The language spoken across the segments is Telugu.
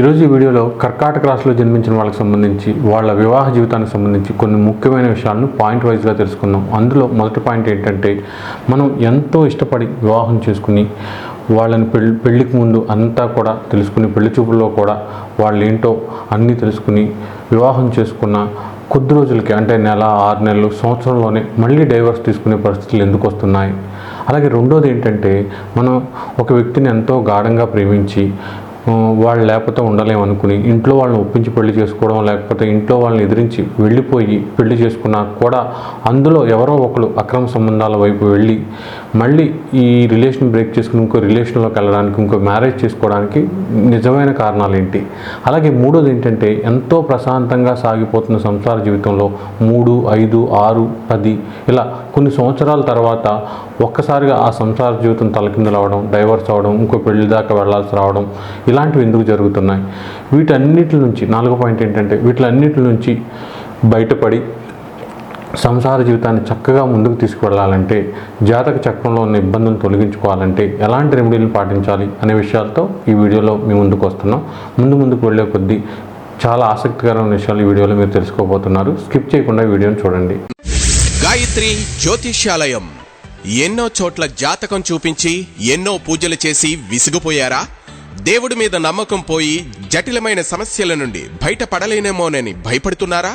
ఈరోజు ఈ వీడియోలో కర్కాటక రాశిలో జన్మించిన వాళ్ళకి సంబంధించి వాళ్ళ వివాహ జీవితానికి సంబంధించి కొన్ని ముఖ్యమైన విషయాలను పాయింట్ వైజ్గా తెలుసుకుందాం. అందులో మొదటి పాయింట్ ఏంటంటే మనం ఎంతో ఇష్టపడి వివాహం చేసుకుని వాళ్ళని పెళ్ళి పెళ్ళికి ముందు అంతా కూడా తెలుసుకుని పెళ్ళి చూపుల్లో కూడా వాళ్ళు ఏంటో అన్నీ తెలుసుకుని వివాహం చేసుకున్న కొద్ది రోజులకి అంటే నెల ఆరు నెలలు సంవత్సరంలోనే మళ్ళీ డైవర్స్ తీసుకునే పరిస్థితులు ఎందుకు వస్తున్నాయి? అలాగే రెండోది ఏంటంటే మనం ఒక వ్యక్తిని ఎంతో గాఢంగా ప్రేమించి వాళ్ళు లేకపోతే ఉండలేము అనుకుని ఇంట్లో వాళ్ళని ఒప్పించి పెళ్ళి చేసుకోవడం లేకపోతే ఇంట్లో వాళ్ళని ఎదిరించి వెళ్ళిపోయి పెళ్ళి చేసుకున్నా కూడా అందులో ఎవరో ఒకరు అక్రమ సంబంధాల వైపు వెళ్ళి మళ్ళీ ఈ రిలేషన్ బ్రేక్ చేసుకుని ఇంకో రిలేషన్లోకి వెళ్ళడానికి ఇంకో మ్యారేజ్ చేసుకోవడానికి నిజమైన కారణాలు ఏంటి అలాగే మూడోది ఏంటంటే ఎంతో ప్రశాంతంగా సాగిపోతున్న సంసార జీవితంలో మూడు ఐదు ఆరు పది ఇలా కొన్ని సంవత్సరాల తర్వాత ఒక్కసారిగా ఆ సంసార జీవితం తలకిందలవడం డైవర్స్ అవ్వడం ఇంకో పెళ్ళి దాకా వెళ్ళాల్సి రావడం ఇలాంటివి ఎందుకు జరుగుతున్నాయి? వీటన్నిటి నుంచి నాలుగో పాయింట్ ఏంటంటే వీటిలన్నిటి నుంచి బయటపడి సంసార జీవితాన్ని చక్కగా ముందుకు తీసుకువెళ్ళాలంటే జాతక చక్రంలో ఉన్న ఇబ్బందులను తొలగించుకోవాలంటే ఎలాంటి రెమెడీలు పాటించాలి అనే విషయాలతో ఈ వీడియోలో మీ ముందుకు వస్తున్నాం. ముందు ముందుకు వెళ్ళే కొద్దీ చాలా ఆసక్తికరమైన విషయాలు ఈ వీడియోలో మీరు తెలుసుకోబోతున్నారు. స్కిప్ చేయకుండా వీడియోని చూడండి. గాయత్రి జ్యోతిష్యాలయం. ఎన్నో చోట్ల జాతకం చూపించి ఎన్నో పూజలు చేసి విసిగిపోయారా? దేవుడి మీద నమ్మకం పోయి జటిలమైన సమస్యల నుండి బయటపడలేనేమోనని భయపడుతున్నారా?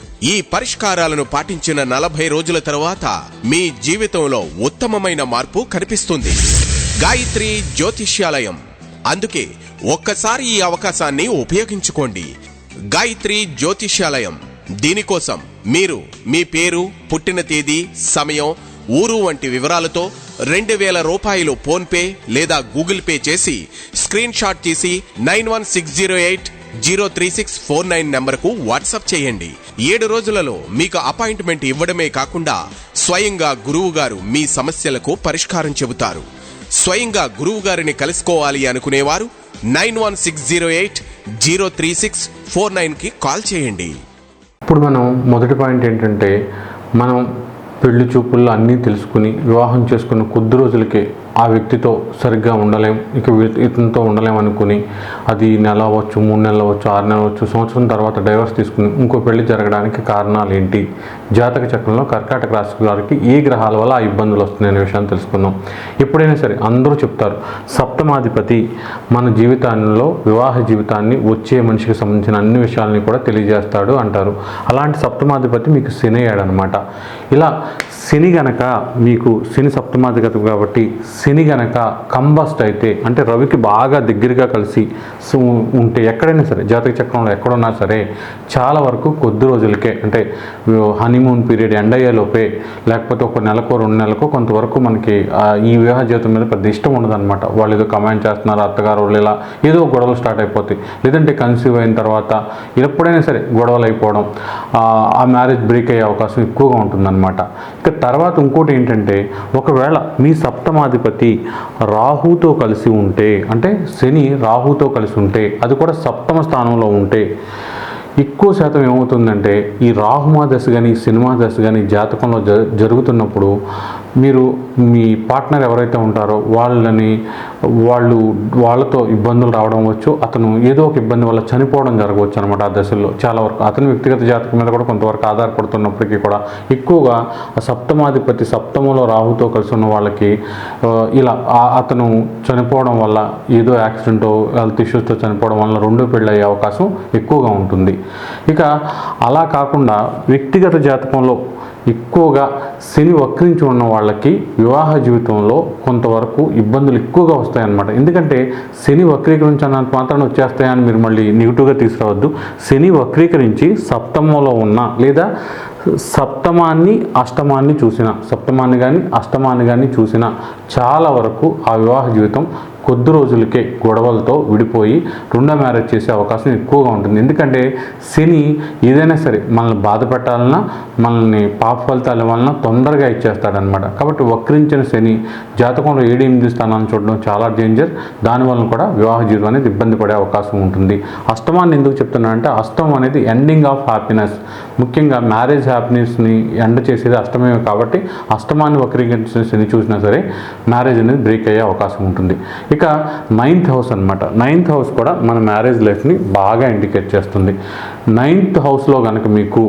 ఈ పరిష్కారాలను పాటించిన నలభై రోజుల తరువాత మీ జీవితంలో ఉత్తమమైన మార్పు కనిపిస్తుంది. గాయత్రి జ్యోతిష్యాలయం. అందుకే ఒక్కసారి ఈ అవకాశాన్ని ఉపయోగించుకోండి. గాయత్రి జ్యోతిష్యాలయం. దీనికోసం మీరు మీ పేరు పుట్టిన తేదీ సమయం ఊరు వంటి వివరాలతో రెండు వేల రూపాయలు ఫోన్పే లేదా గూగుల్ పే చేసి స్క్రీన్ షాట్ తీసి nine one six zero eight zero three six four nine నెంబర్కు వాట్సాప్ చేయండి. ఏడు రోజులలో మీకు అపాయింట్మెంట్ ఇవ్వడమే కాకుండా స్వయంగా గురువు గారు మీ సమస్యలకు పరిష్కారం చెబుతారు. స్వయంగా గురువు గారిని కలుసుకోవాలి అనుకునేవారు nine one six zero eight zero three six four నైన్కి కాల్ చేయండి. ఇప్పుడు మనం మొదటి పాయింట్ ఏంటంటే మనం పెళ్ళి చూపుల్లో అన్నీ తెలుసుకుని వివాహం చేసుకున్న కొద్ది రోజులకే ఆ వ్యక్తితో సరిగ్గా ఉండలేం ఇక ఇతనితో ఉండలేం అనుకుని అది నెల అవ్వచ్చు మూడు నెలలు అవ్వచ్చు ఆరు నెలలు అవ్వచ్చు సంవత్సరం తర్వాత డైవర్స్ తీసుకుని ఇంకో పెళ్ళి జరగడానికి కారణాలు ఏంటి జాతక చక్రంలో కర్కాటక రాశి వారికి ఏ గ్రహాల వల్ల ఆ ఇబ్బందులు వస్తున్నాయనే విషయాన్ని తెలుసుకుందాం. ఎప్పుడైనా సరే అందరూ చెప్తారు సప్తమాధిపతి మన జీవితాల్లో వివాహ జీవితాన్ని వచ్చే మనిషికి సంబంధించిన అన్ని విషయాల్ని కూడా తెలియజేస్తాడు అంటారు. అలాంటి సప్తమాధిపతి మీకు శని ఇలా శని గనక మీకు శని సప్తమాధిపతి కాబట్టి శని గనక కంబస్ట్ అయితే అంటే రవికి బాగా దగ్గరగా కలిసి ఉంటే ఎక్కడైనా సరే జాతక చక్రంలో ఎక్కడున్నా సరే చాలా వరకు కొద్ది రోజులకే అంటే హనీమూన్ పీరియడ్ ఎండ్ అయ్యేలోపే లేకపోతే ఒక నెలకో రెండు నెలకో కొంతవరకు మనకి ఈ వివాహ జీవితం మీద పెద్ద ఇష్టం ఉండదన్నమాట. వాళ్ళు ఏదో కమాండ్ చేస్తున్నారు అత్తగారు వాళ్ళు ఇలా ఏదో ఒక గొడవలు స్టార్ట్ అయిపోతాయి. లేదంటే కన్సీవ్ అయిన తర్వాత ఎప్పుడైనా సరే గొడవలు అయిపోవడం ఆ, ఆ మ్యారేజ్ బ్రేక్ అయ్యే అవకాశం ఎక్కువగా ఉంటుందన్నమాట. ఇక తర్వాత ఇంకోటి ఏంటంటే ఒకవేళ మీ సప్తమాధిపతి రాహుతో కలిసి ఉంటే అంటే శని రాహుతో కలిసి ఉంటే అది కూడా సప్తమ స్థానంలో ఉంటే ఎక్కువ శాతం ఏమవుతుందంటే ఈ రాహుమా దశ కానీ సినిమా దశ కానీ జాతకంలో జ జరుగుతున్నప్పుడు మీరు మీ పార్ట్నర్ ఎవరైతే ఉంటారో వాళ్ళని వాళ్ళు వాళ్ళతో ఇబ్బందులు రావడం వచ్చు అతను ఏదో ఒక ఇబ్బంది వల్ల చనిపోవడం జరగవచ్చు అనమాట ఆ దశల్లో. చాలా వరకు అతని వ్యక్తిగత జాతకం మీద కూడా కొంతవరకు ఆధారపడుతున్నప్పటికీ కూడా ఎక్కువగా సప్తమాధిపతి సప్తమంలో రాహుతో కలిసి ఉన్న వాళ్ళకి ఇలా అతను చనిపోవడం వల్ల ఏదో యాక్సిడెంటో హెల్త్ ఇష్యూస్తో చనిపోవడం వల్ల రెండో పెళ్ళి అయ్యే అవకాశం ఎక్కువగా ఉంటుంది. ఇక అలా కాకుండా వ్యక్తిగత జాతకంలో ఎక్కువగా శని వక్రించి ఉన్న వాళ్ళకి వివాహ జీవితంలో కొంతవరకు ఇబ్బందులు ఎక్కువగా వస్తాయన్నమాట. ఎందుకంటే శని వక్రీకరించినంత మాత్రం వచ్చేస్తాయని మీరు మళ్ళీ నెగిటివ్గా తీసుకురావద్దు. శని వక్రీకరించి సప్తమంలో ఉన్న లేదా సప్తమాన్ని అష్టమాన్ని చూసిన సప్తమాన్ని కానీ అష్టమాన్ని కానీ చూసిన చాలా వరకు ఆ వివాహ జీవితం కొద్ది రోజులకే గొడవలతో విడిపోయి రెండో మ్యారేజ్ చేసే అవకాశం ఎక్కువగా ఉంటుంది. ఎందుకంటే శని ఏదైనా సరే మనల్ని బాధ పెట్టాలన్నా మనల్ని పాప ఫలితాల వలన తొందరగా ఇచ్చేస్తాడనమాట కాబట్టి వక్రించిన శని జాతకంలో ఏడెనిమిది స్థానాన్ని చూడడం చాలా డేంజర్ దానివల్ల కూడా వివాహ జీవితం అనేది ఇబ్బంది పడే అవకాశం ఉంటుంది. అష్టమాన్ని ఎందుకు చెప్తున్నానంటే అష్టం అనేది ఎండింగ్ ఆఫ్ హ్యాపీనెస్ ముఖ్యంగా మ్యారేజ్ హ్యాపీనెస్ని ఎండ్ చేసేది అష్టమే కాబట్టి అష్టమాన్ని వక్రీకరించిన శని చూసినా సరే మ్యారేజ్ అనేది బ్రేక్ అయ్యే అవకాశం ఉంటుంది. ఇక నైన్త్ హౌస్ అనమాట నైన్త్ హౌస్ కూడా మన మ్యారేజ్ లైఫ్ని బాగా ఇండికేట్ చేస్తుంది. నైన్త్ హౌస్లో కనుక మీకు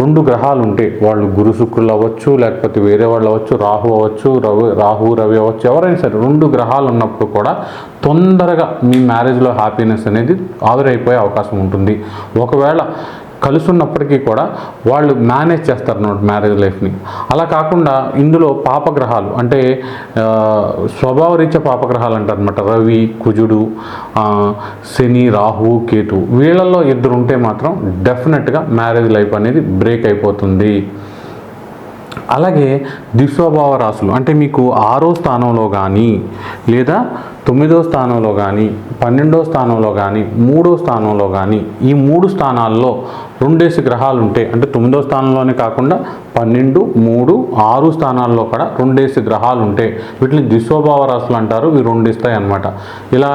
రెండు గ్రహాలు ఉంటే వాళ్ళు గురు శుక్రులు అవ్వచ్చు లేకపోతే వేరే వాళ్ళు అవ్వచ్చు రాహు అవ్వచ్చు రవి రాహు రవి అవ్వచ్చు ఎవరైనా సరే రెండు గ్రహాలు ఉన్నప్పుడు కూడా తొందరగా మీ మ్యారేజ్లో హ్యాపీనెస్ అనేది ఆవిరైపోయే అవకాశం ఉంటుంది. ఒకవేళ కలుసున్నప్పటికీ కూడా వాళ్ళు మేనేజ్ చేస్తారు అన్నమాట మ్యారేజ్ లైఫ్ని. అలా కాకుండా ఇందులో పాపగ్రహాలు అంటే స్వభావరీత్యా పాపగ్రహాలు అంటారు అనమాట. రవి కుజుడు శని రాహు కేతు వీళ్ళల్లో ఇద్దరు ఉంటే మాత్రం డెఫినెట్గా మ్యారేజ్ లైఫ్ అనేది బ్రేక్ అయిపోతుంది. అలాగే దిశోభావ రాశులు అంటే మీకు ఆరో స్థానంలో కానీ లేదా తొమ్మిదో స్థానంలో కానీ పన్నెండో స్థానంలో కానీ మూడో స్థానంలో కానీ ఈ మూడు స్థానాల్లో రెండేసి గ్రహాలు ఉంటే అంటే తొమ్మిదో స్థానంలోనే కాకుండా పన్నెండు మూడు ఆరు స్థానాల్లో కూడా రెండేసి గ్రహాలు ఉంటే వీటిని దిశోభావ రాశులు అంటారు ఇవి రెండిస్తాయి అనమాట అన్నమాట ఇలా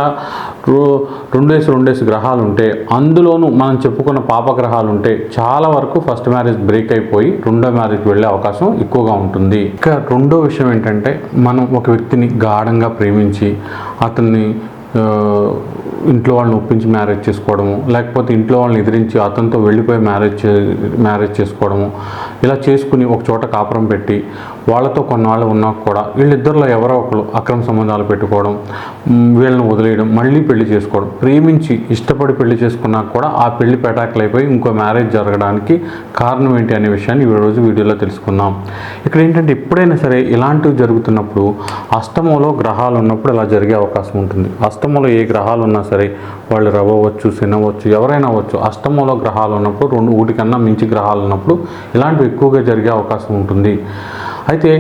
రో- రెండేసి రెండేసి గ్రహాలు ఉంటే అందులోనూ మనం చెప్పుకున్న పాపగ్రహాలు ఉంటాయి చాలా వరకు ఫస్ట్ మ్యారేజ్ బ్రేక్ అయిపోయి రెండో మ్యారేజ్ వెళ్ళే అవకాశం ఎక్కువగా ఉంటుంది. ఇక రెండో విషయం ఏంటంటే మనం ఒక వ్యక్తిని గాఢంగా ప్రేమించి అతన్ని ఇంట్లో వాళ్ళని ఒప్పించి మ్యారేజ్ చేసుకోవడము లేకపోతే ఇంట్లో వాళ్ళని ఎదిరించి అతనితో వెళ్ళిపోయి మ్యారేజ్ చే మ్యారేజ్ చేసుకోవడము ఇలా చేసుకుని ఒక చోట కాపురం పెట్టి వాళ్ళతో కొన్నాళ్ళు ఉన్నా కూడా వీళ్ళిద్దరిలో ఎవరో ఒకరు అక్రమ సంబంధాలు పెట్టుకోవడం వీళ్ళని వదిలేయడం మళ్ళీ పెళ్ళి చేసుకోవడం ప్రేమించి ఇష్టపడి పెళ్ళి చేసుకున్నా కూడా ఆ పెళ్ళి పెటాకులైపోయి ఇంకో మ్యారేజ్ జరగడానికి కారణం ఏంటి అనే విషయాన్ని ఈ రోజు వీడియోలో తెలుసుకుందాం. ఇక్కడ ఏంటంటే ఎప్పుడైనా సరే ఇలాంటివి జరుగుతున్నప్పుడు అష్టమంలో గ్రహాలు ఉన్నప్పుడు ఇలా జరిగే అవకాశం ఉంటుంది. అష్టమంలో ఏ గ్రహాలు ఉన్నా సరే వాళ్ళు రవ్వచ్చు శనవచ్చు ఎవరైనా వచ్చు అష్టమంలో గ్రహాలు ఉన్నప్పుడు రెండు ఒకటి కన్నా మించి గ్రహాలు ఉన్నప్పుడు ఇలాంటివి ఎక్కువగా జరిగే అవకాశం ఉంటుంది. అయితే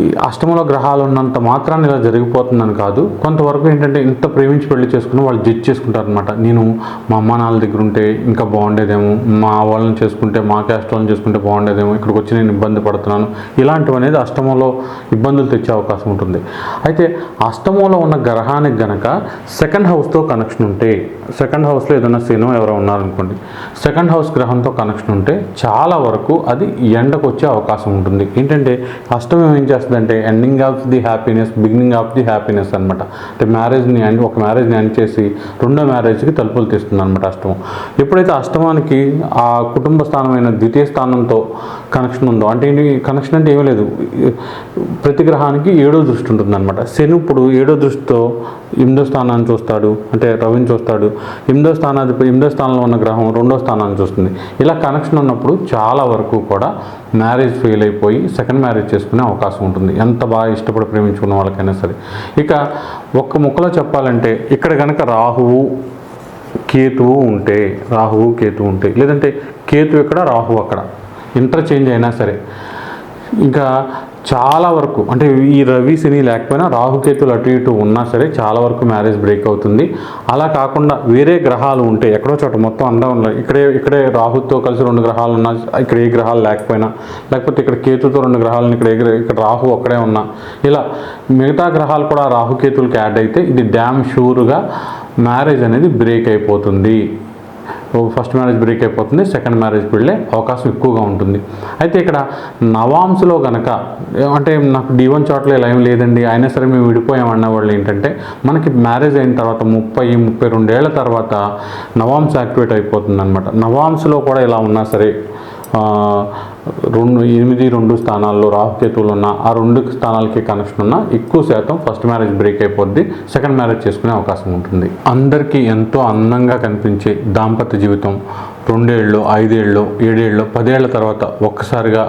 ఈ అష్టమంలో గ్రహాలు ఉన్నంత మాత్రాన్ని ఇలా జరిగిపోతుందని కాదు. కొంతవరకు ఏంటంటే ఇంత ప్రేమించి పెళ్ళి చేసుకుని వాళ్ళు జడ్జ్ చేసుకుంటారు అనమాట నేను మా అమ్మ నాన్న దగ్గర ఉంటే ఇంకా బాగుండేదేమో మా వాళ్ళని చేసుకుంటే మా క్యాస్ట్ వాళ్ళని చేసుకుంటే బాగుండేదేమో ఇక్కడికి వచ్చి నేను ఇబ్బంది పడుతున్నాను. ఇలాంటివి అనేది అష్టమంలో ఇబ్బందులు తెచ్చే అవకాశం ఉంటుంది. అయితే అష్టమంలో ఉన్న గ్రహానికి గనక సెకండ్ హౌస్తో కనెక్షన్ ఉంటే సెకండ్ హౌస్లో ఏదైనా శనో ఎవరో ఉన్నారనుకోండి సెకండ్ హౌస్ గ్రహంతో కనెక్షన్ ఉంటే చాలా వరకు అది ఎండకు వచ్చే అవకాశం ఉంటుంది. ఏంటంటే అష్టమం ఏం చేస్తుందంటే ending of the happiness beginning of the happiness అనమాట అంటే మ్యారేజ్ని ఎండ్ ఒక మ్యారేజ్ని ఎండ్ చేసి రెండో మ్యారేజ్కి తలుపులు తీస్తుంది అనమాట అష్టమం. ఎప్పుడైతే అష్టమానికి ఆ కుటుంబ స్థానమైన ద్వితీయ స్థానంతో కనెక్షన్ ఉందో అంటే ఏంటి కనెక్షన్ అంటే ఏమీ లేదు. ప్రతి గ్రహానికి ఏడో దృష్టి ఉంటుంది అనమాట శని ఇప్పుడు ఏడో దృష్టితో ఎనిమిదో స్థానాన్ని చూస్తాడు అంటే రవిని చూస్తాడు. ఎనిమిదో స్థానాధిపతి ఎనిమిదో స్థానంలో ఉన్న గ్రహం రెండో స్థానాన్ని చూస్తుంది. ఇలా కనెక్షన్ ఉన్నప్పుడు చాలా వరకు కూడా మ్యారేజ్ ఫెయిల్ అయిపోయి సెకండ్ మ్యారేజ్ చేసుకునే అవకాశం ఉంటుంది. ఎంత బాగా ఇష్టపడి ప్రేమించుకున్న వాళ్ళకైనా సరే. ఇక ఒక్క ముక్కలో చెప్పాలంటే ఇక్కడ కనుక రాహువు కేతువు ఉంటే రాహువు కేతువు ఉంటే లేదంటే కేతు ఇక్కడ రాహువు అక్కడ. ఇంటర్చేంజ్ అయినా సరే. ఇంకా చాలా వరకు అంటే ఈ రవి శని లేకపోయినా రాహుకేతులు అటు ఇటు ఉన్నా సరే చాలా వరకు మ్యారేజ్ బ్రేక్ అవుతుంది. అలా కాకుండా వేరే గ్రహాలు ఉంటే ఎక్కడో చోట మొత్తం అందా ఉన్నాయి ఇక్కడే ఇక్కడే రాహుతో కలిసి రెండు గ్రహాలు ఉన్నా ఇక్కడ ఏ గ్రహాలు లేకపోయినా లేకపోతే ఇక్కడ కేతుతో రెండు గ్రహాలను ఇక్కడ ఏ ఇక్కడ రాహు ఒక్కడే ఉన్నా ఇలా మిగతా గ్రహాలు కూడా రాహుకేతులకి యాడ్ అయితే ఇది డ్యామ్ షూర్గా మ్యారేజ్ అనేది బ్రేక్ అయిపోతుంది. ఫస్ట్ మ్యారేజ్ బ్రేక్ అయిపోతుంది సెకండ్ మ్యారేజ్ వెళ్ళే అవకాశం ఎక్కువగా ఉంటుంది. అయితే ఇక్కడ నవాంస్లో గనక అంటే నాకు డి వన్ చోట్ల ఇలా ఏం లేదండి అయినా సరే మేము విడిపోయాం అన్న వాళ్ళు ఏంటంటే మనకి మ్యారేజ్ అయిన తర్వాత ముప్పై ముప్పై రెండేళ్ళ తర్వాత నవాంస్ యాక్టివేట్ అయిపోతుంది అనమాట నవాంస్లో కూడా ఇలా ఉన్నా సరే రెండు ఎనిమిది రెండు స్థానాల్లో రాహుకేతువులు ఉన్న ఆ రెండు స్థానాలకి కనెక్షన్ ఉన్న ఎక్కువ శాతం ఫస్ట్ మ్యారేజ్ బ్రేక్ అయిపోద్ది సెకండ్ మ్యారేజ్ చేసుకునే అవకాశం ఉంటుంది. అందరికీ ఎంతో అందంగా కనిపించే దాంపత్య జీవితం రెండేళ్ళు ఐదేళ్ళు ఏడేళ్ళు పదేళ్ళ తర్వాత ఒక్కసారిగా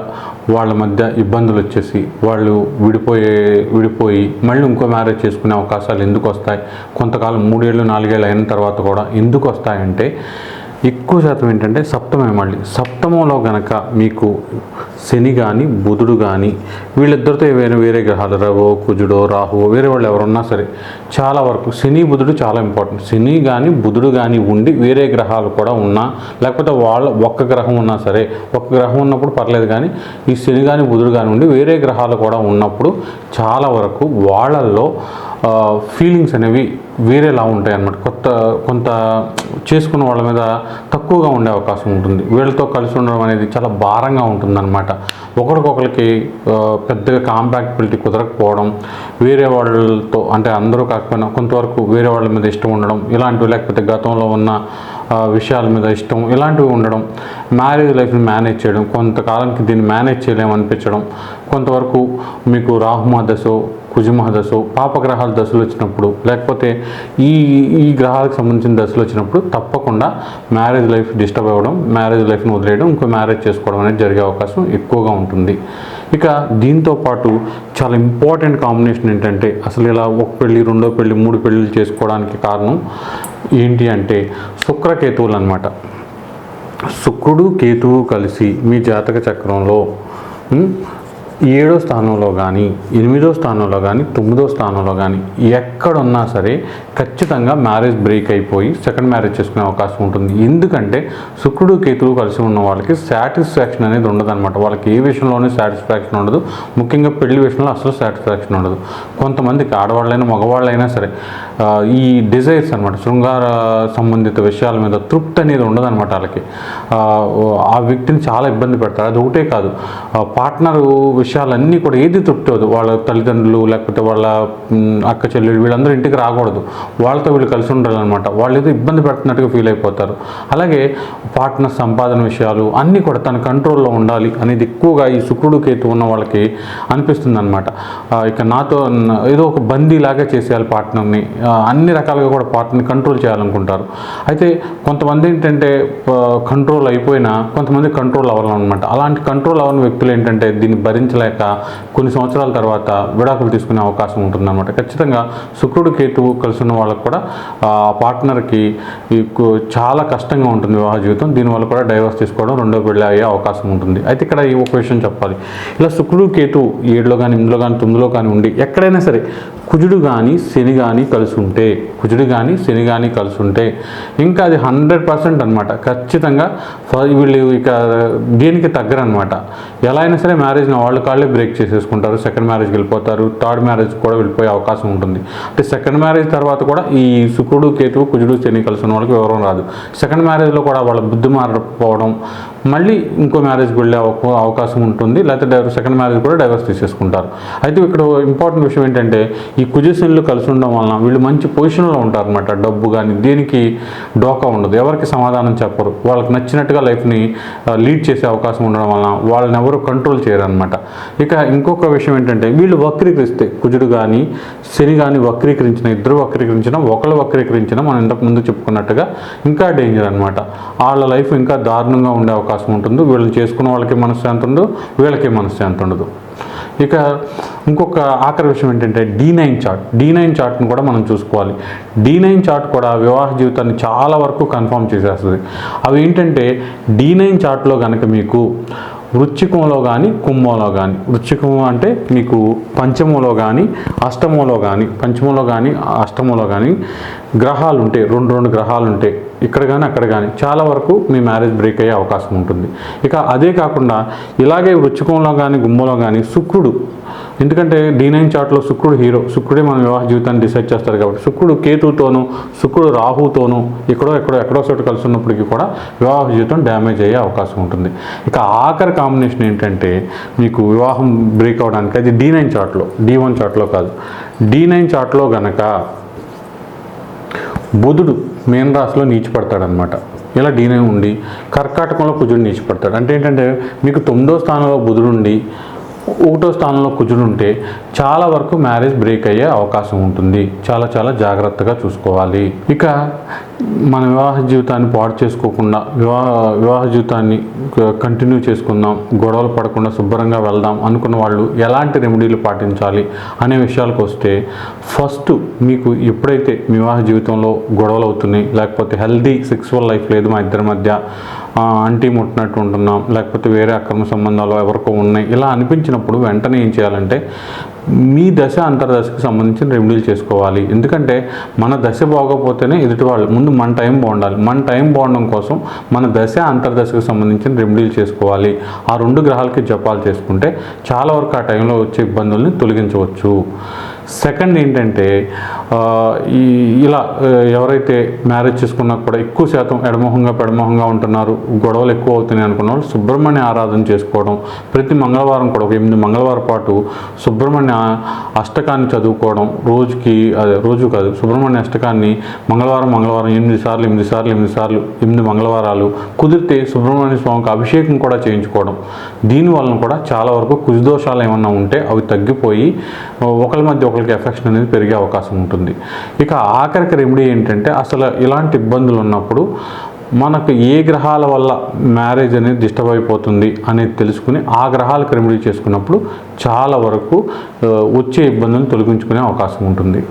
వాళ్ళ మధ్య ఇబ్బందులు వచ్చేసి వాళ్ళు విడిపోయే విడిపోయి మళ్ళీ ఇంకో మ్యారేజ్ చేసుకునే అవకాశాలు ఎందుకు వస్తాయి? కొంతకాలం మూడేళ్ళు నాలుగేళ్ళు అయిన తర్వాత కూడా ఎందుకు వస్తాయంటే ఎక్కువ శాతం ఏంటంటే సప్తమే మళ్ళీ. సప్తమంలో గనక మీకు శని కానీ బుధుడు కానీ వీళ్ళిద్దరితో ఏవైనా వేరే గ్రహాలు రవో కుజుడో రాహువో వేరే వాళ్ళు ఎవరున్నా సరే చాలా వరకు శని బుధుడు చాలా ఇంపార్టెంట్ శని కానీ బుధుడు కానీ ఉండి వేరే గ్రహాలు కూడా ఉన్నా లేకపోతే వాళ్ళ ఒక్క గ్రహం ఉన్నా సరే ఒక్క గ్రహం ఉన్నప్పుడు పర్లేదు కానీ ఈ శని కానీ బుధుడు కానీ ఉండి వేరే గ్రహాలు కూడా ఉన్నప్పుడు చాలా వరకు వాళ్ళల్లో ఫీలింగ్స్ అనేవి వేరేలా ఉంటాయి అన్నమాట కొత్త కొంత చేసుకున్న వాళ్ళ మీద తక్కువగా ఉండే అవకాశం ఉంటుంది. వీళ్ళతో కలిసి ఉండడం అనేది చాలా భారంగా ఉంటుందన్నమాట. ఒకరికొకరికి పెద్దగా కాంపాక్టిబిలిటీ కుదరకపోవడం వేరే వాళ్ళతో అంటే అందరూ కాకపోయినా కొంతవరకు వేరే వాళ్ళ మీద ఇష్టం ఉండడం ఇలాంటివి లేకపోతే గతంలో ఉన్న విషయాల మీద ఇష్టం ఇలాంటివి ఉండడం మ్యారేజ్ లైఫ్ని మేనేజ్ చేయడం కొంతకాలానికి దీన్ని మేనేజ్ చేయలేమనిపించడం కొంతవరకు మీకు రాహుమా దశో కుజుమహ దశో పాపగ్రహాల దశలు వచ్చినప్పుడు లేకపోతే ఈ ఈ గ్రహాలకు సంబంధించిన దశలు వచ్చినప్పుడు తప్పకుండా మ్యారేజ్ లైఫ్ డిస్టర్బ్ అవ్వడం మ్యారేజ్ లైఫ్ని వదిలేయడం ఇంకో మ్యారేజ్ చేసుకోవడం అనేది జరిగే అవకాశం ఎక్కువగా ఉంటుంది. ఇక దీంతో పాటు చాలా ఇంపార్టెంట్ కాంబినేషన్ ఏంటంటే అసలు ఇలా ఒక పెళ్ళి రెండో పెళ్ళి మూడు పెళ్ళిళ్ళు చేసుకోవడానికి కారణం ఏంటి అంటే శుక్రకేతువులు అనమాట శుక్రుడు కేతువు కలిసి మీ జాతక చక్రంలో ఏడో స్థానంలో కానీ ఎనిమిదో స్థానంలో కానీ తొమ్మిదో స్థానంలో కానీ ఎక్కడున్నా సరే ఖచ్చితంగా మ్యారేజ్ బ్రేక్ అయిపోయి సెకండ్ మ్యారేజ్ చేసుకునే అవకాశం ఉంటుంది. ఎందుకంటే శుక్రుడు కేతువు కలిసి ఉన్న వాళ్ళకి సాటిస్ఫాక్షన్ అనేది ఉండదన్నమాట. వాళ్ళకి ఏ విషయంలోనే సాటిస్ఫాక్షన్ ఉండదు. ముఖ్యంగా పెళ్ళి విషయంలో అసలు సాటిస్ఫాక్షన్ ఉండదు. కొంతమందికి ఆడవాళ్ళైనా మగవాళ్ళైనా సరే ఈ డిజైర్స్ అనమాట శృంగార సంబంధిత విషయాల మీద తృప్తి అనేది ఉండదన్నమాట వాళ్ళకి. ఆ, వ్యక్తిని చాలా ఇబ్బంది పెడతారు. అది ఒకటే కాదు. పార్ట్నర్ విషయాలన్నీ కూడా ఏది తృప్తి అవ్వదు వాళ్ళ తల్లిదండ్రులు లేకపోతే వాళ్ళ అక్క చెల్లెలు వీళ్ళందరూ ఇంటికి రాకూడదు. వాళ్ళతో వీళ్ళు కలిసి ఉండాలన్నమాట. వాళ్ళు ఏదో ఇబ్బంది పెడుతున్నట్టుగా ఫీల్ అయిపోతారు. అలాగే పార్ట్నర్ సంపాదన విషయాలు అన్నీ కూడా తన కంట్రోల్లో ఉండాలి అనేది ఎక్కువగా ఈ శుక్రుడు కేతు ఉన్న వాళ్ళకి అనిపిస్తుంది అనమాట ఇక నాతో ఏదో ఒక బందీలాగా చేసేయాలి పార్ట్నర్ని అన్ని రకాలుగా కూడా పార్ట్నర్ని కంట్రోల్ చేయాలనుకుంటారు. అయితే కొంతమంది ఏంటంటే కంట్రోల్ అయిపోయినా కొంతమంది కంట్రోల్ అవ్వాలన్నమాట అలాంటి కంట్రోల్ అవ్వని వ్యక్తులు ఏంటంటే దీన్ని లేక కొన్ని సంవత్సరాల తర్వాత విడాకులు తీసుకునే అవకాశం ఉంటుందన్నమాట. ఖచ్చితంగా శుక్రుడు కేతువు కలిసి ఉన్న వాళ్ళకు కూడా పార్ట్నర్కి చాలా కష్టంగా ఉంటుంది వివాహ జీవితం. దీనివల్ల కూడా డైవర్స్ తీసుకోవడం రెండో పెళ్ళి అయ్యే అవకాశం ఉంటుంది. అయితే ఇక్కడ ఈ ఒక విషయం చెప్పాలి. ఇలా శుక్రుడు కేతువు ఏడులో కానీ ఎనిమిదిలో కానీ తొమ్మిదిలో కానీ ఉండి ఎక్కడైనా సరే కుజుడు కానీ శని కానీ కలిసి ఉంటే కుజుడు కానీ శని కానీ కలిసి ఉంటే ఇంకా అది హండ్రెడ్ పర్సెంట్ అనమాట ఖచ్చితంగా వీళ్ళు ఇక దేనికి తగ్గరనమాట ఎలా అయినా సరే మ్యారేజ్ వాళ్ళు కాళ్ళే బ్రేక్ చేసేసుకుంటారు. సెకండ్ మ్యారేజ్కి వెళ్ళిపోతారు. థర్డ్ మ్యారేజ్ కూడా వెళ్ళిపోయే అవకాశం ఉంటుంది. అంటే సెకండ్ మ్యారేజ్ తర్వాత కూడా ఈ శుక్రుడు కేతువు కుజుడు శని కలిసి ఉన్న వాళ్ళకి వివరం రాదు. సెకండ్ మ్యారేజ్లో కూడా వాళ్ళ బుద్ధి మారకపోవడం మళ్ళీ ఇంకో మ్యారేజ్కి వెళ్ళే అవకాశం ఉంటుంది. లేకపోతే డైవర్ సెకండ్ మ్యారేజ్ కూడా డైవర్స్ తీసేసుకుంటారు. అయితే ఇక్కడ ఇంపార్టెంట్ విషయం ఏంటంటే ఈ కుజశనులు కలిసి ఉండడం వలన వీళ్ళు మంచి పొజిషన్లో ఉంటారు అనమాట డబ్బు కానీ దేనికి డోకా ఉండదు. ఎవరికి సమాధానం చెప్పరు. వాళ్ళకి నచ్చినట్టుగా లైఫ్ని లీడ్ చేసే అవకాశం ఉండడం వలన వాళ్ళని ఎవరు కంట్రోల్ చేయరు అనమాట ఇక ఇంకొక విషయం ఏంటంటే వీళ్ళు వక్రీకరిస్తే కుజుడు కానీ శని కానీ వక్రీకరించిన ఇద్దరు వక్రీకరించిన ఒకళ్ళు వక్రీకరించిన మనం ఇంతకు ముందు చెప్పుకున్నట్టుగా ఇంకా డేంజర్ అనమాట వాళ్ళ లైఫ్ ఇంకా దారుణంగా ఉండే అవకాశం అవకాశం ఉంటుంది వీళ్ళని చేసుకున్న వాళ్ళకి మనశ్శాంతి ఉండదు వీళ్ళకి మనశ్శాంతి ఉండదు. ఇక ఇంకొక ఆఖరి విషయం ఏంటంటే D nine chart D nine చార్ట్ని కూడా మనం చూసుకోవాలి. డీ నైన్ చార్ట్ కూడా వివాహ జీవితాన్ని చాలా వరకు కన్ఫర్మ్ చేసేస్తుంది. అవి ఏంటంటే డీ నైన్ చార్ట్లో కనుక మీకు వృచ్చికంలో కానీ కుంభంలో కానీ వృచ్చికం అంటే మీకు పంచమంలో కానీ అష్టమంలో కానీ పంచమంలో కానీ అష్టమంలో కానీ గ్రహాలు ఉంటాయి రెండు రెండు గ్రహాలు ఉంటాయి ఇక్కడ కానీ అక్కడ కానీ చాలా వరకు మీ మ్యారేజ్ బ్రేక్ అయ్యే అవకాశం ఉంటుంది. ఇక అదే కాకుండా ఇలాగే వృచ్చికంలో కానీ గుమ్మలో కానీ శుక్రుడు ఎందుకంటే డి నైన్ చార్ట్లో శుక్రుడు హీరో శుక్రుడే మన వివాహ జీవితాన్ని డిసైడ్ చేస్తారు కాబట్టి శుక్రుడు కేతుతోనూ శుక్రుడు రాహుతోనూ ఎక్కడో ఎక్కడో ఎక్కడో చోట కలిసి ఉన్నప్పటికీ కూడా వివాహ జీవితం డ్యామేజ్ అయ్యే అవకాశం ఉంటుంది. ఇక ఆఖరి కాంబినేషన్ ఏంటంటే మీకు వివాహం బ్రేక్ అవడానికి అది డి నైన్ చార్ట్లో డి వన్ చార్ట్లో కాదు. డి నైన్ చార్ట్లో గనక బుధుడు మేన్ రాశిలో నీచిపడతాడనమాట ఇలా డీనే ఉండి కర్కాటకంలో కుజుడు నీచిపడతాడు. అంటే ఏంటంటే మీకు తొమ్మిదో స్థానంలో బుధుడు ఉండి ఒకటో స్థానంలో కుజుడు ఉంటే చాలా వరకు మ్యారేజ్ బ్రేక్ అయ్యే అవకాశం ఉంటుంది. చాలా చాలా జాగ్రత్తగా చూసుకోవాలి. ఇక మన వివాహ జీవితాన్ని పాడు చేసుకోకుండా వివాహ వివాహ జీవితాన్ని కంటిన్యూ చేసుకుందాం గొడవలు పడకుండా శుభ్రంగా వెళ్దాం అనుకున్న వాళ్ళు ఎలాంటి రెమెడీలు పాటించాలి అనే విషయాలకు వస్తే ఫస్ట్ మీకు ఎప్పుడైతే వివాహ జీవితంలో గొడవలు అవుతున్నాయి లేకపోతే హెల్దీ సెక్సువల్ లైఫ్ లేదు మా ఇద్దరి మధ్య అంటీ ముట్టినట్టు ఉంటున్నాం. లేకపోతే వేరే అక్రమ సంబంధాలు ఎవరికో ఉన్నాయి. ఇలా అనిపించినప్పుడు వెంటనే ఏం చేయాలంటే మీ దశ అంతర్దశకు సంబంధించిన రెమెడీలు చేసుకోవాలి. ఎందుకంటే మన దశ బాగోపోతేనే ఎదుటి వాళ్ళు ముందు మన టైం బాగుండాలి. మన టైం బాగుండడం కోసం మన దశ అంతర్దశకు సంబంధించిన రెమెడీలు చేసుకోవాలి. ఆ రెండు గ్రహాలకి జపాలు చేసుకుంటే చాలా వరకు ఆ టైంలో వచ్చే ఇబ్బందుల్ని తొలగించవచ్చు. సెకండ్ ఏంటంటే ఈ ఇలా ఎవరైతే మ్యారేజ్ చేసుకున్నా కూడా ఎక్కువ శాతం ఎడమొహంగా పెడమొహంగా ఉంటున్నారు గొడవలు ఎక్కువ అవుతున్నాయి అనుకున్న వాళ్ళు సుబ్రహ్మణ్య ఆరాధన చేసుకోవడం ప్రతి మంగళవారం కూడా ఒక ఎనిమిది మంగళవారం పాటు సుబ్రహ్మణ్య అష్టకాన్ని చదువుకోవడం రోజుకి అదే రోజు కాదు సుబ్రహ్మణ్య అష్టకాన్ని మంగళవారం మంగళవారం ఎనిమిది సార్లు ఎనిమిది సార్లు ఎనిమిది సార్లు ఎనిమిది మంగళవారాలు కుదిరితే సుబ్రహ్మణ్య స్వామికి అభిషేకం కూడా చేయించుకోవడం. దీని వలన కూడా చాలా వరకు కుజదోషాలు ఏమన్నా ఉంటే అవి తగ్గిపోయి ఒకరి మధ్య ఒకరికి ఎఫెక్షన్ అనేది పెరిగే అవకాశం ఉంటుంది. ఇక ఆఖరికి రెమెడీ ఏంటంటే అసలు ఇలాంటి ఇబ్బందులు ఉన్నప్పుడు మనకు ఏ గ్రహాల వల్ల మ్యారేజ్ అనేది డిస్టర్బ్ అయిపోతుంది అనేది తెలుసుకుని ఆ గ్రహాలకు రెమెడీ చేసుకున్నప్పుడు చాలా వరకు వచ్చే ఇబ్బందులను తొలగించుకునే అవకాశం ఉంటుంది.